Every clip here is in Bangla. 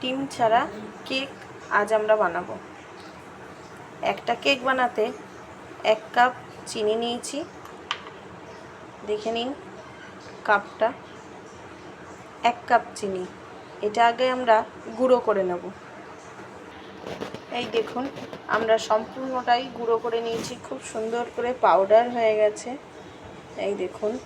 ডিম ছাড়া কেক আজ আমরা বানাবো। একটা কেক বানাতে এক কাপ চিনি নিয়েছি। দেখে নিন কাপটা। এক কাপ চিনি। এটা আগে আমরা গুঁড়ো করে নেব। এই দেখুন, আমরা সম্পূর্ণটাই গুঁড়ো করে নিয়েছি। খুব সুন্দর করে পাউডার হয়ে গেছে। এই দেখুন।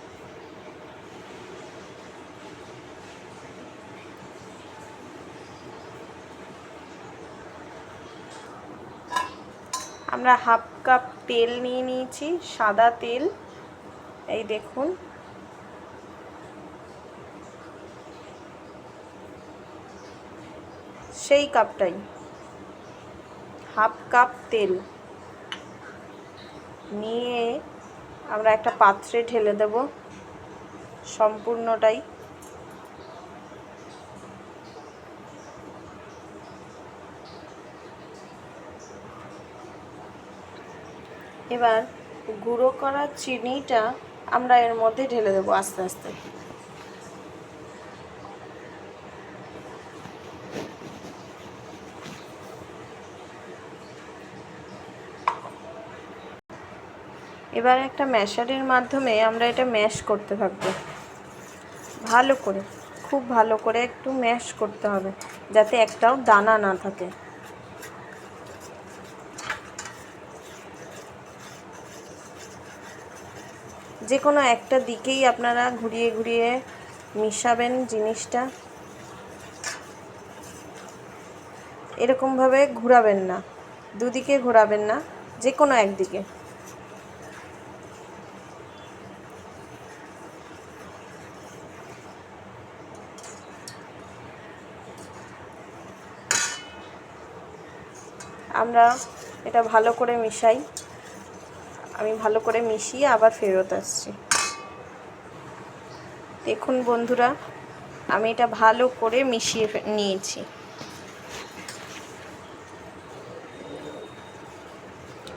আমরা হাফ কাপ তেল নিয়ে নিয়েছি, সাদা তেল। এই দেখুন। সেই কাপটাই। হাফ কাপ তেল। নিয়ে আমরা একটা পাত্রে ঢেলে দেব। সম্পূর্ণটাই। এবার গুঁড়ো করা চিনিটা আমরা এর মধ্যে ঢেলে দেবো আস্তে আস্তে। এবার একটা ম্যাশারের মাধ্যমে আমরা এটা ম্যাশ করতে থাকব। ভালো করে, খুব ভালো করে একটু ম্যাশ করতে হবে, যাতে একটাও দানা না থাকে। যে কোনো একটা দিকেই আপনারা ঘুরিয়ে ঘুরিয়ে মিশাবেন জিনিসটা। এরকমভাবে ঘোরাবেন না। দুদিকে ঘোরাবেন না যে কোনো একদিকে। আমরা এটা ভালো করে মিশাই। আমি ভালো করে মিশিয়ে আবার ফেরত আসছি। দেখুন বন্ধুরা, আমি এটা ভালো করে মিশিয়ে নিয়েছি।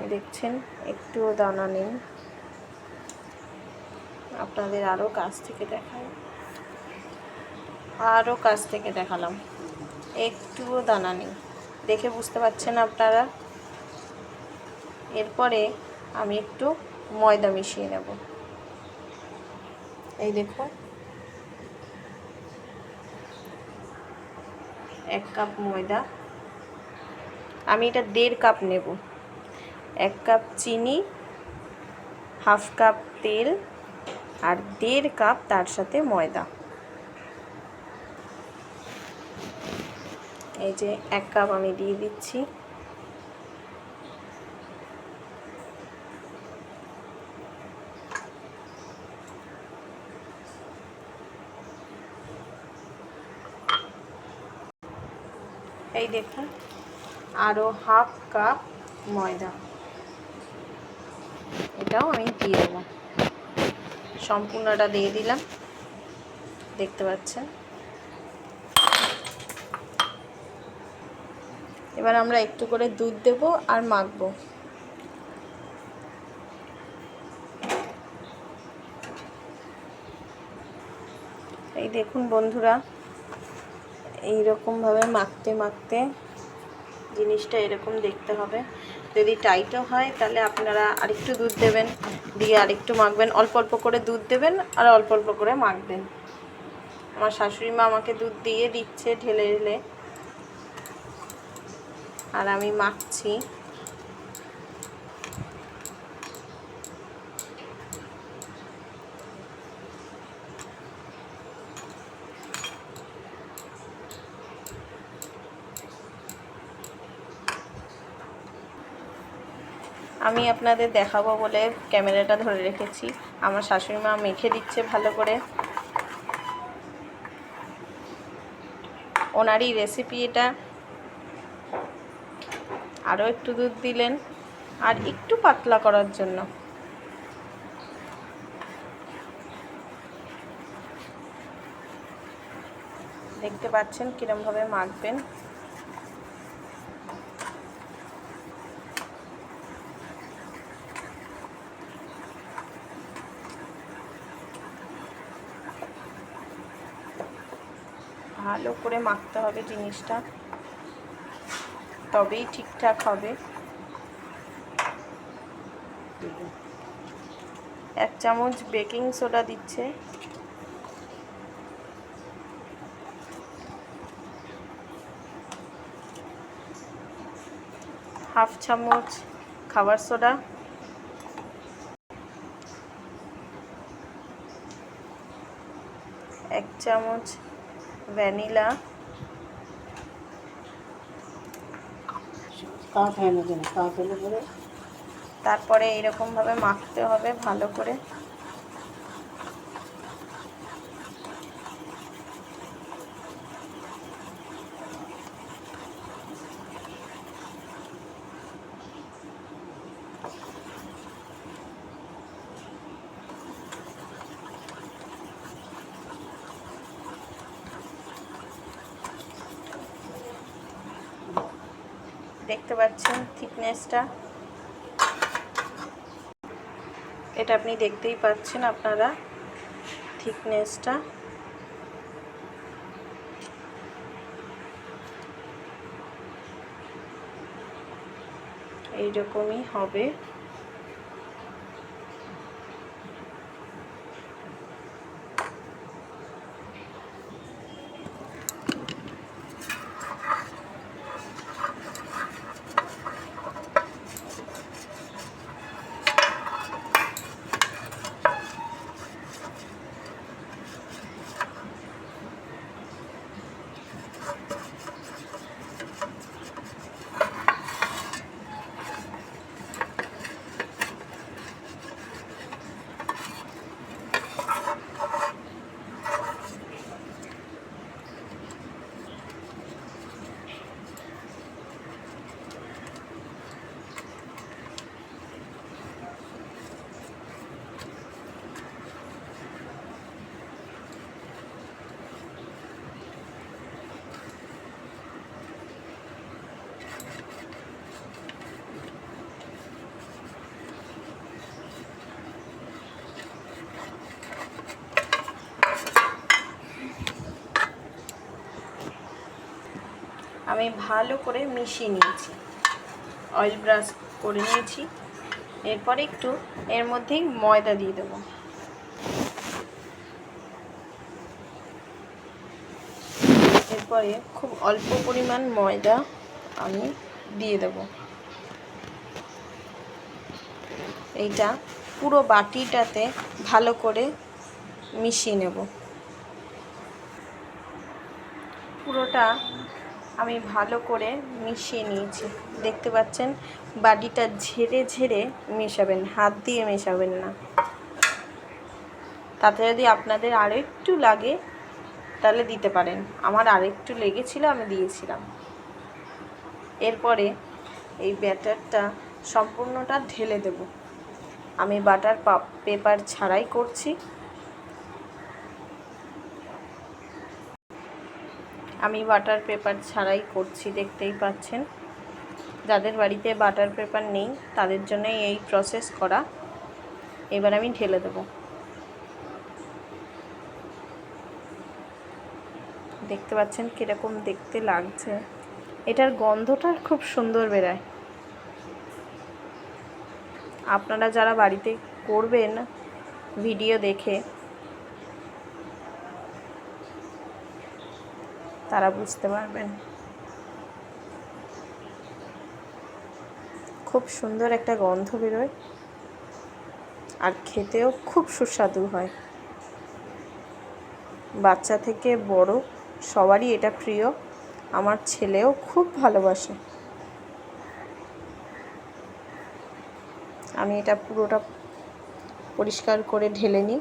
দেখছেন, একটুও দানা নেই। আপনাদের আরও কাছ থেকে দেখাই। আরও কাছ থেকে দেখালাম। একটুও দানা নেই। দেখে বুঝতে পারছেন আপনারা? এরপরে আমি একটু ময়দা মিশিয়ে নেব। এই দেখুন এক কাপ ময়দা। আমি এটা দেড় কাপ নেব। এক কাপ চিনি, হাফ কাপ তেল আর দেড় কাপ তার সাথে ময়দা। এই যে এক কাপ আমি দিয়ে দিচ্ছি। এই দেখুন। আরও হাফ কাপ ময়দা। এটাও আমি দিয়ে দেবো। সম্পূর্ণটা দিয়ে দিলাম। দেখতে পাচ্ছেন? এবার আমরা একটু করে দুধ দেব আর মাখবো। এই দেখুন বন্ধুরা এই রকমভাবে মাখতে মাখতে জিনিসটা এরকম দেখতে হবে। যদি টাইটও হয়, তাহলে আপনারা আরেকটু দুধ দেবেন, দিয়ে আরেকটু মাখবেন। অল্প অল্প করে দুধ দেবেন আর অল্প অল্প করে মাখবেন। আমার শাশুড়ি মা আমাকে দুধ দিয়ে দিচ্ছে ঢেলে ঢেলে। আর আমি মাখছি। আমি আপনাদের দেখাবো বলে ক্যামেরাটা ধরে রেখেছি। আমার শাশুড়ি মা মেখে দিচ্ছে ভালো করে। ওনারই রেসিপি এটা। আরও একটু দুধ দিলেন। আর একটু পাতলা করার জন্য। দেখতে পাচ্ছেন কীরমভাবে মাখবেন। ভালো করে মাখতে হবে জিনিসটা। তবেই ঠিকঠাক হবে। এক চামচ বেকিং সোডা দিচ্ছে। হাফ চামচ খাবার সোডা। এক চামচ ভ্যানিলা। কাপ হয় না হলে পরে তারপরে এরকমভাবে মাখতে হবে ভালো করে। দেখতে পাচ্ছেন থিকনেসটা। এটা আপনি দেখতেই পাচ্ছেন আপনারা থিকনেসটা। এইরকমই হবে। আমি ভালো করে মিশিয়ে নিয়েছি। অয়েল ব্রাশ করে নিয়েছি। এরপরে একটু এর মধ্যেই ময়দা দিয়ে দেবো। এরপরে খুব অল্প পরিমাণ ময়দা আমি দিয়ে দেব। এইটা পুরো বাটিটাতে ভালো করে মিশিয়ে নেব। পুরোটা আমি ভালো করে মিশিয়ে নিয়েছি। দেখতে পাচ্ছেন, বাটিটা ঝেড়ে ঝেড়ে মেশাবেন, হাত দিয়ে মেশাবেন না। তাতে যদি আপনাদের আরও একটু লাগে, তাহলে দিতে পারেন। আমার আরেকটু লেগেছিল, আমি দিয়েছিলাম। এরপরে এই ব্যাটারটা সম্পূর্ণটা ঢেলে দেব। আমি বাটার পেপার ছাড়াই করছি। আমি বাটার পেপার ছাড়াই করছি, দেখতেই পাচ্ছেন। যাদের বাড়িতে বাটার পেপার নেই, তাদের জন্য এই প্রসেস করা। এবার আমি ঢেলে দেবো। দেখতে পাচ্ছেন কীরকম দেখতে লাগছে। এটার গন্ধটা খুব সুন্দর বেরায়। আপনারা যারা বাড়িতে করবেন ভিডিও দেখে তারা বুঝতে পারবেন। খুব সুন্দর একটা গন্ধ বেরোয়। আর খেতেও খুব সুস্বাদু হয়। বাচ্চা থেকে বড় সবারই এটা প্রিয়। আমার ছেলেও খুব ভালোবাসে। আমি এটা পুরোটা পরিষ্কার করে ঢেলে নিই।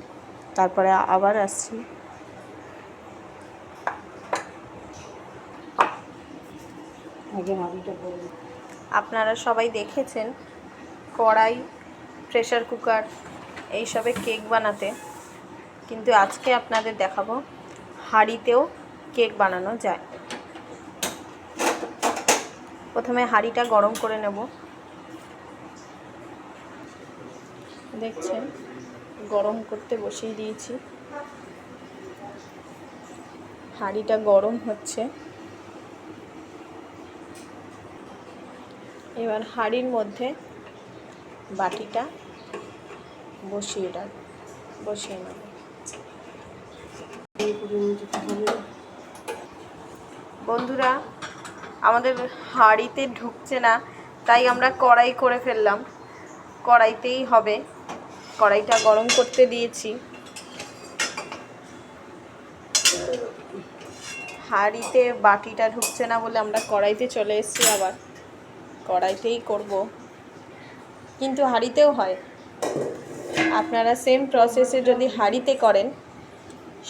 তারপরে আবার আসছি। আপনারা সবাই দেখেছেন কড়াই প্রেশার কুকার এইসবে কেক বানাতে। কিন্তু আজকে আপনাদের দেখাবো হাঁড়িতেও কেক বানানো যায়। প্রথমে হাঁড়িটা গরম করে নেব। দেখছেন, গরম করতে বসিয়ে দিয়েছি। হাঁড়িটা গরম হচ্ছে। এবার হাঁড়ির মধ্যে বাটিটা বসিয়ে রাখ বসিয়ে নেব। বন্ধুরা, আমাদের হাঁড়িতে ঢুকছে না, তাই আমরা কড়াই করে ফেললাম। কড়াইতেই হবে। কড়াইটা গরম করতে দিয়েছি। হাঁড়িতে বাটিটা ঢুকছে না বলে আমরা কড়াইতে চলে এসেছি আবার। কড়াইতেই করব। কিন্তু হাঁড়িতেও হয়। আপনারা সেম প্রসেসে যদি হাঁড়িতে করেন,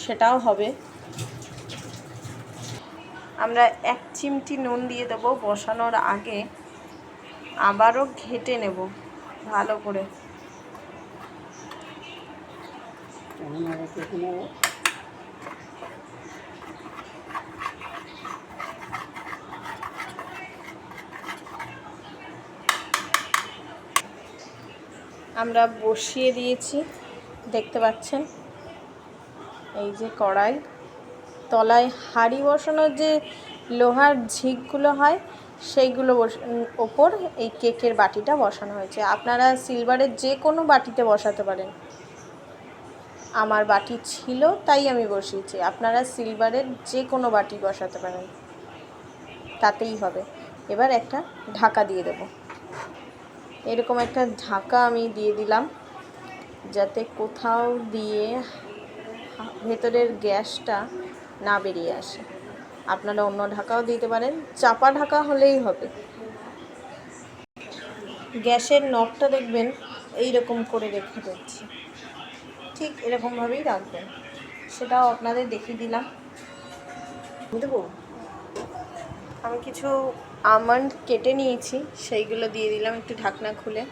সেটাও হবে। আমরা এক চিমটি নুন দিয়ে দেবো, বসানোর আগে আবারও ঘেটে নেব ভালো করে কেমন হবে দেখে নেব আমরা বসিয়ে দিয়েছি, দেখতে পাচ্ছেন? এই যে কড়াই, তলায় হাঁড়ি বসানোর যে লোহার ঝিকগুলো হয়, সেইগুলো ওপর এই কেকের বাটিটা বসানো হয়েছে। আপনারা সিলভারের যে কোনো বাটিতে বসাতে পারেন। আমার বাটি ছিল, তাই আমি বসিয়েছি। আপনারা সিলভারের যে কোনো বাটি বসাতে পারেন। তাতেই হবে। এবার একটা ঢাকা দিয়ে দেবো। এরকম একটা ঢাকা আমি দিয়ে দিলাম, যাতে কোথাও দিয়ে ভেতরের গ্যাসটা না বেরিয়ে আসে। আপনারা অন্য ঢাকাও দিতে পারেন, চাপা ঢাকা হলেই হবে। গ্যাসের নবটা দেখবেন এই রকম করে রেখে দিচ্ছি। ঠিক এরকমভাবেই রাখবেন। সেটাও আপনাদের দেখিয়ে দিলাম। দেবো? আমি কিছু আমন্ড কেটে নিয়েছি, সেইগুলো দিয়ে দিলাম একটু ঢাকনা খুলে।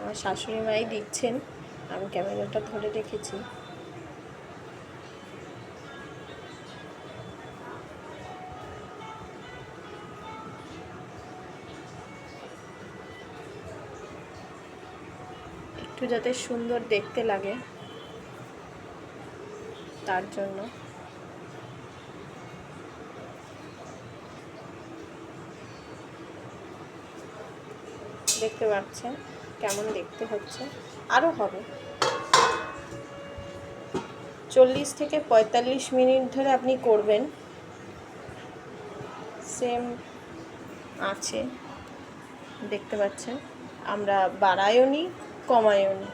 আমার শাশুড়ি মাই দিচ্ছেন, আমি ক্যামেরাটা ধরে রেখেছি। একটু যাতে সুন্দর দেখতে লাগে। তার জন্য। দেখতে পাচ্ছেন কেমন দেখতে হচ্ছে। আরও হবে। চল্লিশ থেকে পঁয়তাল্লিশ মিনিট ধরে আপনি করবেন। সেম আছে। দেখতে পাচ্ছেন, আমরা বাড়ায়ও নি, কমায়ও নি।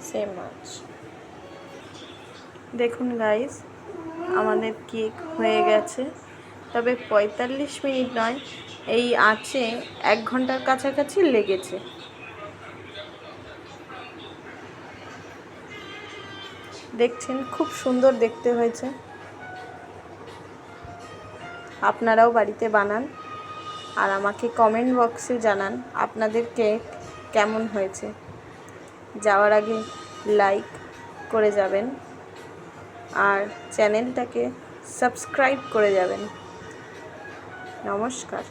সেম আছে। দেখুন গাইস আমাদের কেক হয়ে গেছে। তবে পঁয়তাল্লিশ মিনিট নয়, এই আছে এক ঘণ্টার কাছাকাছি লেগেছে। দেখছেন, খুব সুন্দর দেখতে হয়েছে। আপনারাও বাড়িতে বানান আর আমাকে কমেন্ট বক্সে জানান আপনাদের কেক কেমন হয়েছে। যাওয়ার আগে লাইক করে যাবেন। আর চ্যানেলটাকে সাবস্ক্রাইব করে যাবেন। নমস্কার।